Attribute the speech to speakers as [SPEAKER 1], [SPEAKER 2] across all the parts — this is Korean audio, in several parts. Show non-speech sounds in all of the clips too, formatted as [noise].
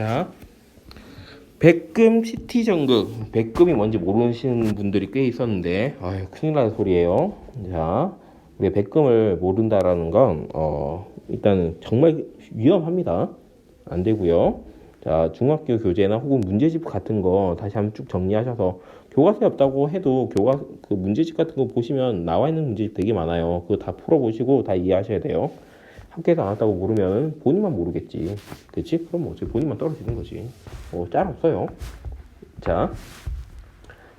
[SPEAKER 1] 자, 백금 CT 전극. 백금이 뭔지 모르시는 분들이 꽤 있었는데, 아유, 큰일 날 소리예요. 자, 우리가 백금을 모른다라는 건, 어, 일단은 정말 위험합니다. 안 되고요. 자, 중학교 교재나 혹은 문제집 같은 거 다시 한번 쭉 정리하셔서 교과서에 없다고 해도 교과 그 문제집 같은 거 보시면 나와 있는 문제집 되게 많아요. 그거 다 풀어 보시고 다 이해하셔야 돼요. 학교에서 안 왔다고 모르면 본인만 모르겠지. 그치? 그럼 뭐 어차피 본인만 떨어지는 거지. 뭐 짤 없어요. 자.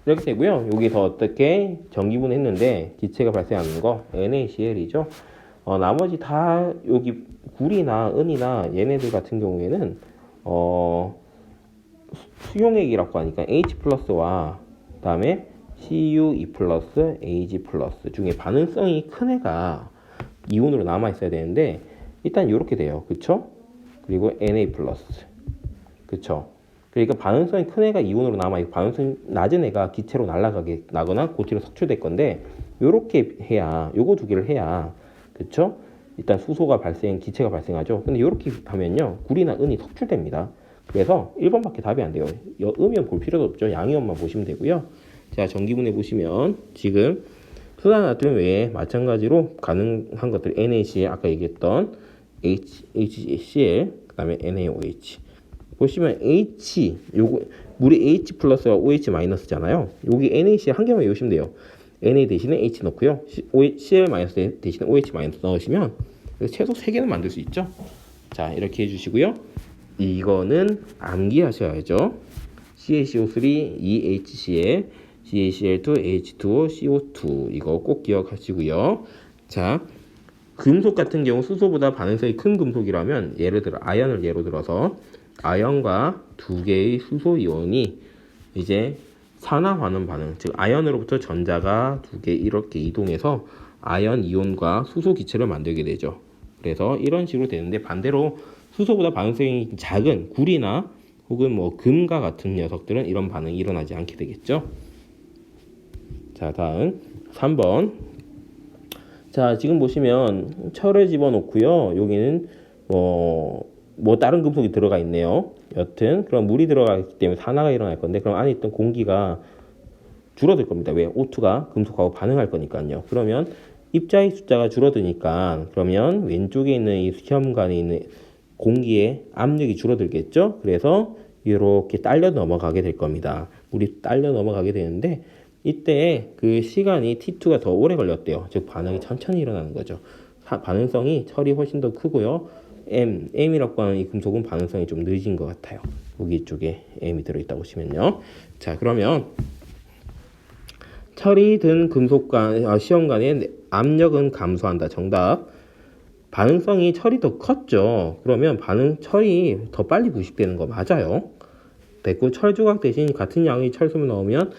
[SPEAKER 1] 이렇게 되고요. 여기서 어떻게 전기분 했는데 기체가 발생하는 거 NaCl이죠. 어, 나머지 다 여기 구리나 은이나 얘네들 같은 경우에는 어, 수- 수용액이라고 하니까 H 플러스와 그다음에 Cu2 플러스 Ag 플러스 중에 반응성이 큰 애가 이온으로 남아 있어야 되는데 일단 이렇게 돼요. 그쵸? 그리고 Na 플러스. 그쵸? 그러니까 반응성이 큰 애가 이온으로 남아 있고 반응성이 낮은 애가 기체로 날아가게 나거나 고체로 석출될 건데 요렇게 해야 요거 두 개를 해야 그쵸? 일단 수소가 발생, 기체가 발생하죠. 근데 이렇게 하면요, 구리나 은이 석출됩니다. 그래서 1번밖에 답이 안 돼요. 여- 음이온 볼 필요도 없죠. 양이온만 보시면 되고요. 자, 전기분해 보시면 지금 수산나트륨 외에 마찬가지로 가능한 것들 NaCl 아까 얘기했던 H, HCl 그다음에 NaOH 보시면 H 요거 물이 H 플러스와 OH 마이너스잖아요. 여기 NaCl 한 개만 외우시면 돼요. Na 대신에 H 넣고요. Cl 마이너스 대- 대신에 OH 마이너스 넣으시면 최소 3개는 만들 수 있죠. 자, 이렇게 해 주시고요. 이거는 암기하셔야죠. CaCO3, EHCl, CaCl2, H2O, CO2 이거 꼭 기억하시고요. 자, 금속 같은 경우 수소보다 반응성이 큰 금속이라면 예를 들어 아연을 예로 들어서 아연과 두 개의 수소 이온이 이제 산화환원 반응, 즉 아연으로부터 전자가 두 개 이렇게 이동해서 아연 이온과 수소 기체를 만들게 되죠. 그래서 이런 식으로 되는데 반대로 수소보다 반응성이 작은 구리나 혹은 뭐 금과 같은 녀석들은 이런 반응이 일어나지 않게 되겠죠. 자, 다음 3번. 자, 지금 보시면 철을 집어넣고요. 여기는 뭐, 뭐 다른 금속이 들어가 있네요. 여튼 그럼 물이 들어가기 때문에 산화가 일어날 건데 그럼 안에 있던 공기가 줄어들 겁니다. 왜? O2가 금속하고 반응할 거니까요. 그러면 입자의 숫자가 줄어드니까 그러면 왼쪽에 있는 이 시험관에 있는 공기의 압력이 줄어들겠죠. 그래서 이렇게 딸려 넘어가게 될 겁니다. 물이 딸려 넘어가게 되는데 이때 그 시간이 T2가 더 오래 걸렸대요. 즉 반응이 천천히 일어나는 거죠. 사- 반응성이 철이 훨씬 더 크고요. M, M이라고 하는 이 금속은 반응성이 좀 늦은 것 같아요. 여기 쪽에 M이 들어있다 보시면요. 자, 그러면 철이 든 금속관 아, 시험관의 압력은 감소한다. 정답. 반응성이 철이 더 컸죠. 그러면 반응 철이 더 빨리 부식되는 거 맞아요. 됐고 철 조각 대신 같은 양의 철솜을 넣으면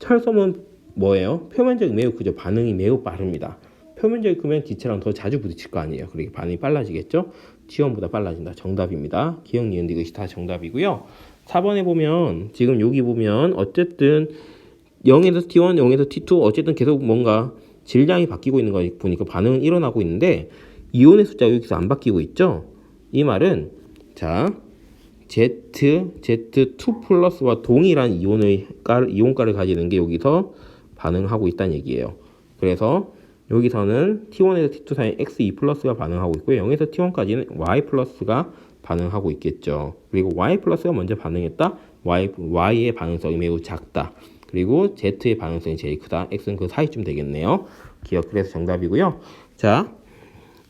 [SPEAKER 1] 철솜은 뭐예요? 표면적이 매우 크죠. 반응이 매우 빠릅니다. 표면적이 크면 기체랑 더 자주 부딪힐 거 아니에요. 그러니까 반응이 빨라지겠죠. 지원보다 빨라진다. 정답입니다. 기억 니은 이것이 다 정답이고요. 4번에 보면 지금 여기 보면 어쨌든 0에서 T1, 0에서 T2 어쨌든 계속 뭔가 질량이 바뀌고 있는 거 보니까 반응은 일어나고 있는데 이온의 숫자가 여기서 안 바뀌고 있죠. 이 말은 자 Z, Z2 플러스와 동일한 이온의 깔, 이온가를 가지는 게 여기서 반응하고 있다는 얘기예요. 그래서 여기서는 T1에서 T2 사이 X2 플러스가 반응하고 있고요. 0에서 T1까지는 Y 플러스가 반응하고 있겠죠. 그리고 Y 플러스가 먼저 반응했다. Y, Y의 반응성이 매우 작다. 그리고 Z의 반응성이 제일 크다. X는 그 사이쯤 되겠네요. 기억 그래서 정답이고요. 자,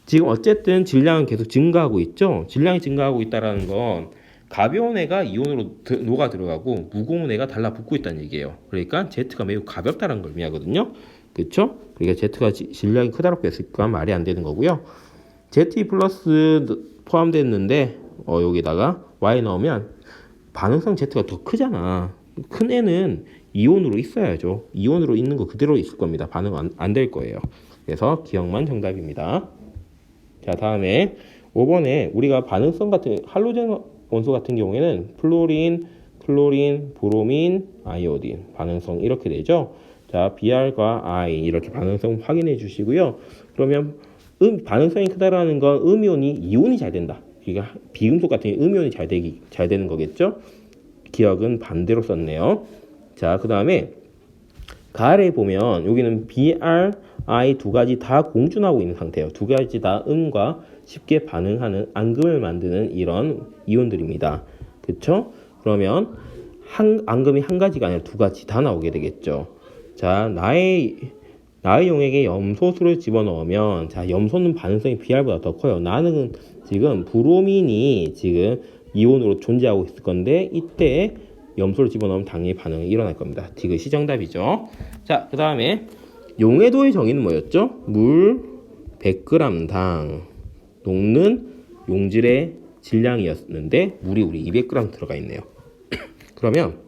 [SPEAKER 1] 지금 어쨌든 질량은 계속 증가하고 있죠. 질량이 증가하고 있다라는 건 가벼운 애가 이온으로 드- 녹아 들어가고 무거운 애가 달라붙고 있다는 얘기예요. 그러니까 Z가 매우 가볍다는 걸 의미하거든요. 그렇죠? 그러니까 Z가 지- 질량이 크다라고 했으니까 말이 안 되는 거고요. Z 플러스 포함됐는데 어, 여기다가 Y 넣으면 반응성 Z가 더 크잖아. 큰 애는 이온으로 있어야죠. 이온으로 있는 거 그대로 있을 겁니다. 반응 안될 거예요. 그래서 기억만 정답입니다. 자, 다음에 5번에 우리가 반응성 같은 할로젠 원소 같은 경우에는 플로린, 클로린, 브로민, 아이오딘 반응성 이렇게 되죠. 자, Br과 I 이렇게 반응성 확인해 주시고요. 그러면 음 반응성이 크다라는 건 음이온이 이온이 잘 된다. 그러니까 비금속 같은 게 음이온이 잘 되기 잘 되는 거겠죠? 기억은 반대로 썼네요. 자, 그 다음에 가을에 보면 여기는 BR, I 두 가지 다 공존하고 있는 상태예요. 두 가지 다 음과 쉽게 반응하는 앙금을 만드는 이런 이온들입니다. 그렇죠? 그러면 한 앙금이 한 가지가 아니라 두 가지 다 나오게 되겠죠. 자, 나의 나의 용액에 염소수를 집어넣으면 자, 염소는 반응성이 BR보다 더 커요. 나는 지금 브로민이 지금 이온으로 존재하고 있을 건데 이때 염소를 집어넣으면 당연히 반응이 일어날 겁니다. 디귿이 정답이죠. 자, 그 다음에 용해도의 정의는 뭐였죠? 물 100g당 녹는 용질의 질량이었는데 물이 우리 200g 들어가 있네요. [clears throat] 그러면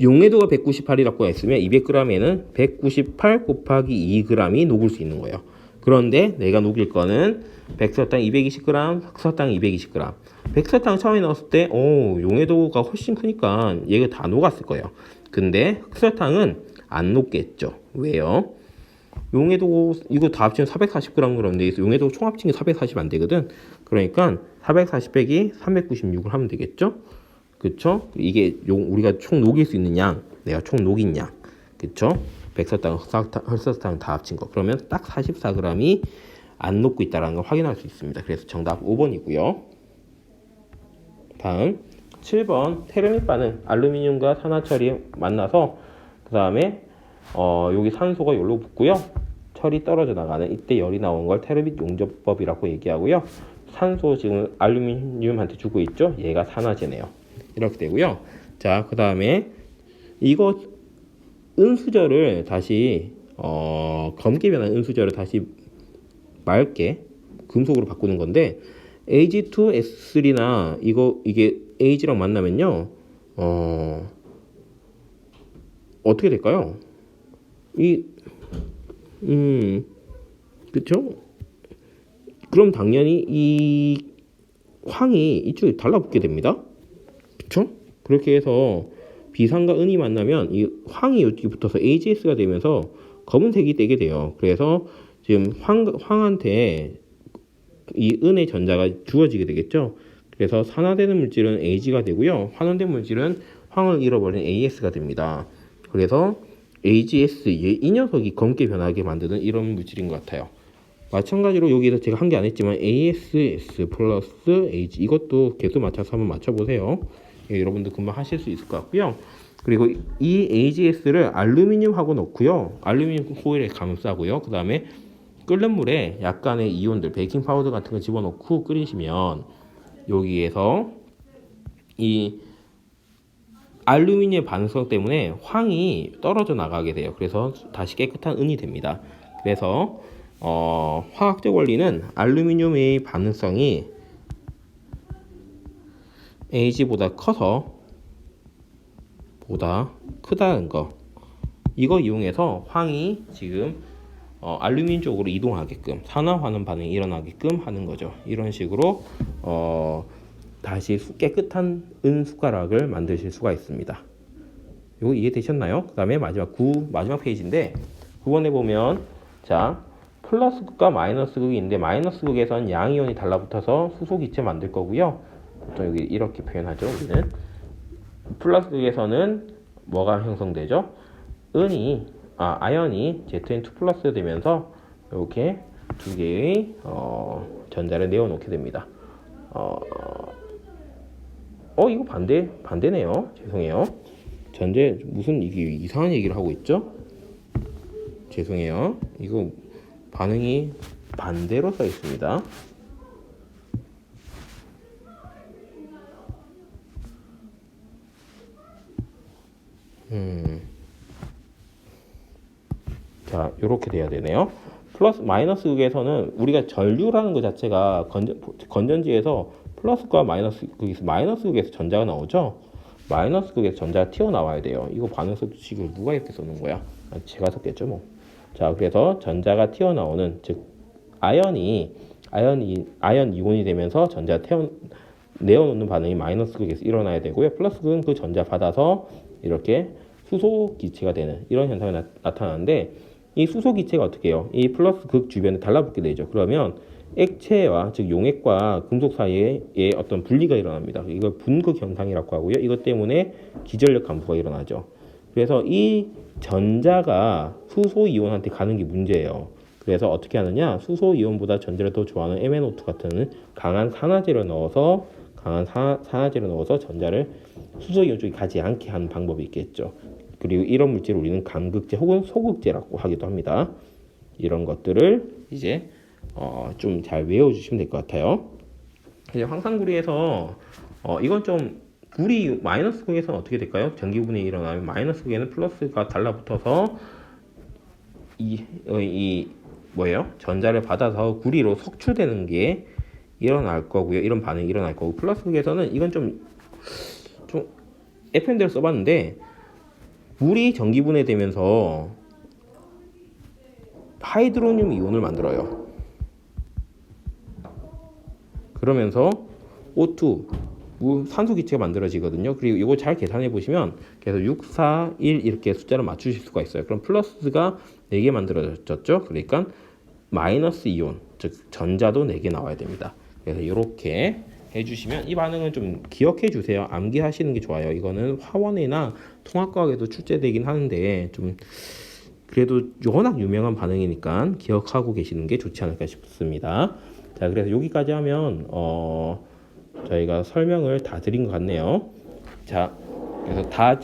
[SPEAKER 1] 용해도가 198이라고 했으면 200g에는 198 곱하기 2g이 녹을 수 있는 거예요. 그런데 내가 녹일 거는 백설탕 220g, 흑설탕 220g. 백설탕 처음에 넣었을 때, 오, 용해도가 훨씬 크니까 얘가 다 녹았을 거예요. 근데 흑설탕은 안 녹겠죠. 왜요? 용해도 이거 다 합치면 440g 그런데 용해도 총 합친 게 440 안 되거든. 그러니까 440 빼기 396을 하면 되겠죠? 그쵸? 이게 용, 우리가 총 녹일 수 있는 양, 내가 총 녹인 양, 그쵸? 백설탕, 흑설탕 다 합친 거. 그러면 딱 44g이 안 녹고 있다는 걸 확인할 수 있습니다. 그래서 정답 5번이고요. 다음 7번 테르믹 반응 알루미늄과 산화철이 만나서 그 다음에 어, 여기 산소가 여기로 붙고요. 철이 떨어져 나가는 이때 열이 나온 걸 테르믹 용접법이라고 얘기하고요. 산소 지금 알루미늄한테 주고 있죠. 얘가 산화제네요. 이렇게 되고요. 자, 그 다음에 이거 은수저를 다시 어, 검게 변한 은수저를 다시 맑게 금속으로 바꾸는 건데 Ag2S3나 이거 이게 Ag랑 만나면요. 어, 어떻게 될까요? 이 음, 그쵸? 그럼 당연히 이 황이 이쪽에 달라붙게 됩니다. 그쵸? 그렇게 해서 비산과 은이 만나면 이 황이 이쪽에 붙어서 AGS가 되면서 검은색이 되게 돼요. 그래서 지금 황, 황한테 이 은의 전자가 주어지게 되겠죠. 그래서 산화되는 물질은 Ag가 되고요. 환원된 물질은 황을 잃어버린 AS가 됩니다. 그래서 AGS 이 녀석이 검게 변하게 만드는 이런 물질인 것 같아요. 마찬가지로 여기서 제가 한 게 안 했지만 ASS 플러스 AG 이것도 개수 맞춰서 한번 맞춰보세요. 예, 여러분들 금방 하실 수 있을 것 같고요. 그리고 이 AGS를 알루미늄하고 넣고요. 알루미늄 호일에 감싸고요. 그 다음에 끓는 물에 약간의 이온들, 베이킹 파우더 같은 거 집어넣고 끓이시면 여기에서 이 알루미늄 반응성 때문에 황이 떨어져 나가게 돼요. 그래서 다시 깨끗한 은이 됩니다. 그래서 어, 화학적 원리는 알루미늄의 반응성이 Ag보다 커서 보다 크다는 거. 이거 이용해서 황이 지금 어, 알루미늄 쪽으로 이동하게끔 산화환원 반응이 일어나게끔 하는 거죠. 이런 식으로 어, 다시 수- 깨끗한 은 숟가락을 만드실 수가 있습니다. 이거 이해되셨나요? 그 다음에 마지막 9 마지막 페이지인데 9번에 보면 자 플러스 극과 마이너스 극이 있는데 마이너스 극에선 양이온이 달라붙어서 수소 기체 만들 거고요. 보통 여기 이렇게 표현하죠. 우리는 플러스 극에서는 뭐가 형성되죠? 은이 아 아연이 ZN2 플러스 되면서 이렇게 두 개의 어, 전자를 내어놓게 됩니다. 어, 어 이거 반대 반대네요. 죄송해요. 전제 무슨 이게 이상한 얘기를 하고 있죠? 죄송해요. 이거 반응이 반대로 써 있습니다. 음. 자, 이렇게 돼야 되네요. 플러스 마이너스 극에서는 우리가 전류라는 것 자체가 건전, 건전지에서 플러스과 마이너스 극에서 마이너스 극에서 전자가 나오죠. 마이너스 극에서 전자가 튀어나와야 돼요. 이거 반응성 수식을 누가 이렇게 써놓은 거야? 아, 제가 썼겠죠, 뭐. 자, 그래서 전자가 튀어나오는 즉 아연이 아연 이 아연 이온이 되면서 전자 태어 내어놓는 반응이 마이너스 극에서 일어나야 되고요. 플러스 극은 그 전자 받아서 이렇게 수소 기체가 되는 이런 현상이 나, 나타나는데 이 수소 기체가 어떻게 해요? 이 플러스 극 주변에 달라붙게 되죠. 그러면 액체와 즉 용액과 금속 사이에 어떤 분리가 일어납니다. 이걸 분극 현상이라고 하고요. 이것 때문에 기전력 감소가 일어나죠. 그래서 이 전자가 수소 이온한테 가는 게 문제예요. 그래서 어떻게 하느냐? 수소 이온보다 전자를 더 좋아하는 MnO2 같은 강한 산화제를 넣어서 강한 사, 산화제를 넣어서 전자를 수소 이온 쪽에 가지 않게 하는 방법이 있겠죠. 그리고 이런 물질을 우리는 감극제 혹은 소극제라고 하기도 합니다. 이런 것들을 이제 어, 좀 잘 외워주시면 될 것 같아요. 이제 황산구리에서 어, 이건 좀 구리 마이너스 극에서는 어떻게 될까요? 전기분이 일어나면 마이너스 극에는 플러스가 달라붙어서 이, 어, 이 뭐예요? 전자를 받아서 구리로 석출되는 게 일어날 거고요. 이런 반응이 일어날 거고 플러스 극에서는 이건 좀 좀 FN대로 써봤는데 물이 전기분해되면서 하이드로늄 이온을 만들어요. 그러면서 O2 무- 산소 기체가 만들어지거든요. 그리고 이거 잘 계산해 보시면 그래서 6, 4, 1 이렇게 숫자를 맞추실 수가 있어요. 그럼 플러스가 4개 만들어졌죠. 그러니까 마이너스 이온, 즉 전자도 4개 나와야 됩니다. 그래서 이렇게 해주시면 이 반응은 좀 기억해 주세요. 암기하시는 게 좋아요. 이거는 화원이나 통합과학에도 출제되긴 하는데 좀 그래도 워낙 유명한 반응이니까 기억하고 계시는 게 좋지 않을까 싶습니다. 자, 그래서 여기까지 하면 어 저희가 설명을 다 드린 것 같네요. 자, 그래서 다잘